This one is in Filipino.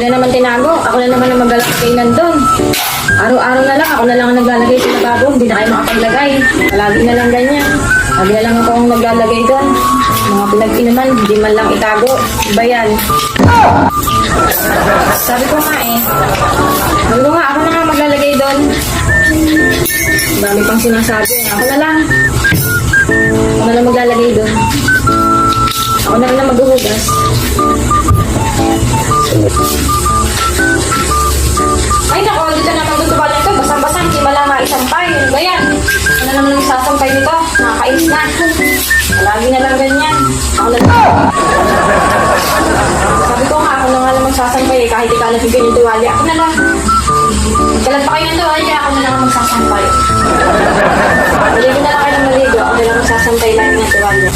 Hindi na naman tinago. Ako na naman ang maglalagay nandun. Araw-araw na lang, ako na lang ang naglalagay sa lababo. Hindi na kayo makapaglagay. Palagi na lang ganyan. Lagi na lang ako ang naglalagay doon. Mga pinag-inuman, hindi man lang itago. Iba yan. Sabi ko nga eh. Sabi ko nga, ako na nga maglalagay doon. Dami pang sinasabi. Ako na lang. Maisampay. Ano ba yan? Ano naman ang isasampay nito? Nakakainis na. Lagi na lang ganyan. Ako na lang. Sabi ko nga, ako na nga lang magsasampay eh, kahit ikaw nabigyan yung tuwalya. Ako na lang. Kalan pa kayo ng tuwalya, ako na lang ang magsasampay. Maligo na lang kayo ng maligo, ako na lang magsasampay lang ng tuwalya.